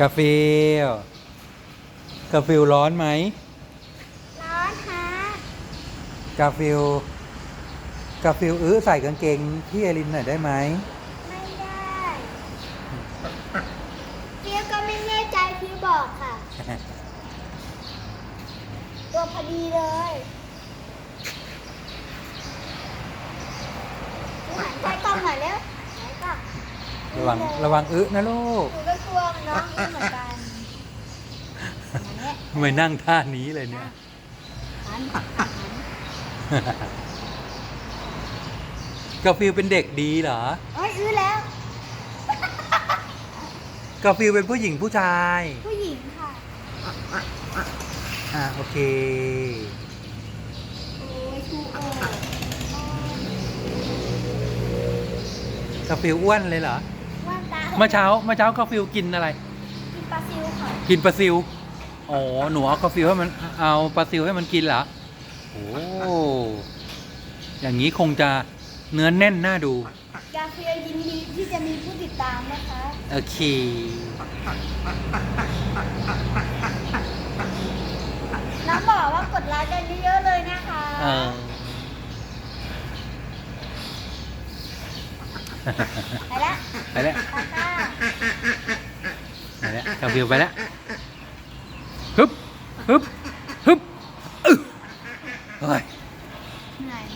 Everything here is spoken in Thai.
กาฟิลกาฟิลร้อนไหม ร้อนฮะกาฟิลกาฟิลอื้อใส่กางเกงพี่เอลินหน่อยได้ไหม ไม่ได้พี่ก็ไม่แน่ใจพี่บอกค่ะ ตัวพอดีเลยพี่หันใกล้กล้องหน่อยเร็วไหนกล้องระวังระวังอื้อนะลูก หนูก็ กลัวน้องนี่เหมือนกันอย่างเงี้ยทำไมนั่งท่านี้เลยเนี่ย หันหันหันกาฟิลเป็นเด็กดีเหรอเอ้ยซื้อแล้ว กาฟิลเป็นผู้หญิงผู้ชาย ผู้หญิงค่ะ อะโอเค โอ้ยชูโอ กาฟิลอ้วนเลยเหรอว่านตา เมื่อเช้าเมื่อเช้ากาฟิลกินอะไร กินปลาซิวค่ะกินปลาซิวอ๋อหนูเอากาฟิลให้มันเอาปลาซิวให้มันกินเหรอโอ้อย่างนี้คงจะเนื้อแน่นน่าดูกาเฟียยินดีที่จะมีผู้ติดตามนะคะโอเคน้องบอกว่ากดไลค์กันเยอะๆเลยนะคะเออไปละไปแล้ว เอาวิวไปแล้วฮึบฮึบฮึบอือเฮ้ย